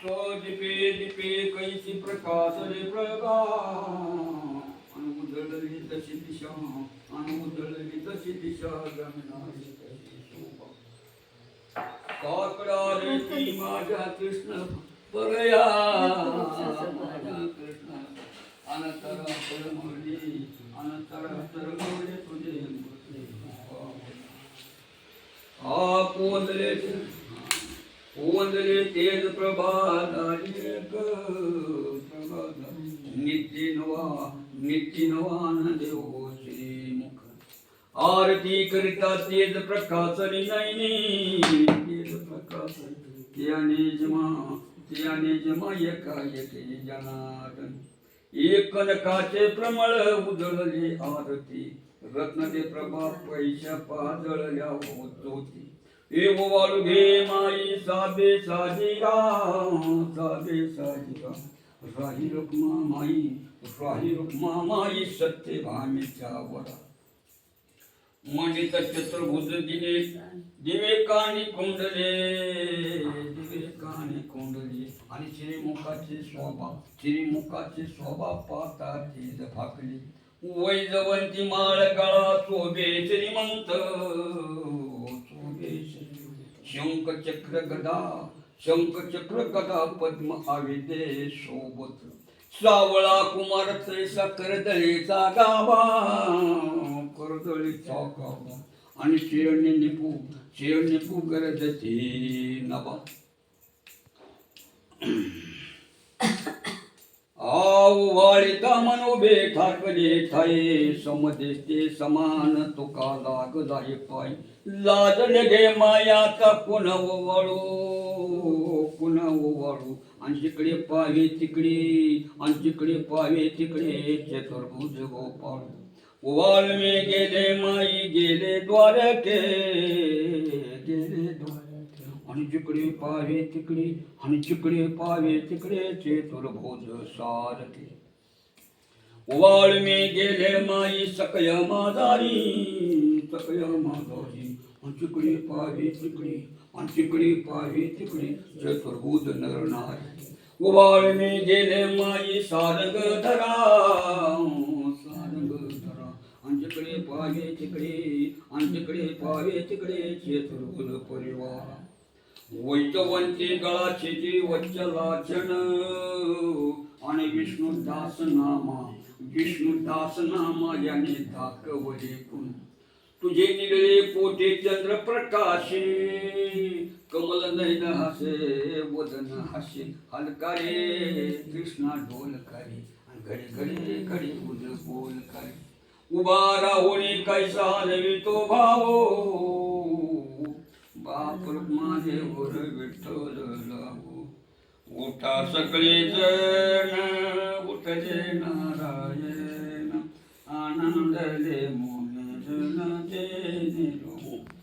दीपे दीपे कैसी प्रकाश रे प्रगा अन उजळली तशी दिशा अन उजळली तशी दिशा गमनारी तशी शोभा काकडा रे ती माझ्या कृष्ण परया माझ्या कृष्ण अनंतर परमली अनंतर तरमले तुझे मूर्ती. आ तेज प्रभादारी ग प्रभादा नित्य नवा नित्य नवानंद हो आरती करिता तेज प्रकाशनी नैनी तेज प्रकाश त्याने जमा त्याने जमा एका एके जनार्दन। एक कनकाचे प्रमळ उजळले आरती। रत्नदे प्रभा पैशा पाजळल्या होत होती। वाळू घे माई साधे साजिरा साधे साजिरा राही रुक्मा माई राही रुक्मा माई सत्य भामीच्या वरा मंडित चतुर्भुज दिने दिवे काणी कुंडले दिवे काणी कुंडले. आणि श्रीमुखाचे शोभा श्रीमुखाचे शोभा पाहता तेज भाकली वैजवंती माळ गळा शोभे श्रीमंत शंख चक्र गदा शंख चक्र गदा पद्म आविदे सोबत. सावळा कुमार तैसा करदळीचा गावा करदळीचा गावा आणि शिरण्य निपू शिरण्य निपू गरजते नभा. आव वाळिता मनोबे ठाकले ठाये समदेते समान तुका लाग जाय पाय. लाजन घे मायाचा पुन वळू पुन वळू आणि तिकडे पावे तिकडे आणि तिकडे पावे तिकडे चतुर्भुज गोपाळ. वाल्मी गेले माई गेले द्वारके गेले द्वार आणि जिकडे पावे तिकडे आणि जिकडे पावे तिकडे चतुर्भुज सारखे वाळमी गेले माई सकय माजारी सकय माजारी. आणि जिकडे पावे तिकडे आणि तिकडे पावे तिकडे चतुर्भुज नरनारी. वाळमी गेले माई सारंग धरा सारंग धरा. आणि जिकडे पावे तिकडे आणि जिकडे पावे तिकडे चतुर्भुज परिवार. वैतवंती गळाची जी वच्चलाचन आणि विष्णुदास नामा विष्णुदास नामा याने दाखवले गुण तुझे निगळे पोटे चंद्र प्रकाशे. कमल नयन हसे वदन हसे हलकारे कृष्णा ढोलकारे आणि घडी घडी घडी उद बोलकारे उभा राहुणी कैसा नवी तो भावो. बापरूप माझे वर विठ्ठल लागू उठा सगळे जण उठले नारायण. आनंदले मोन जन ते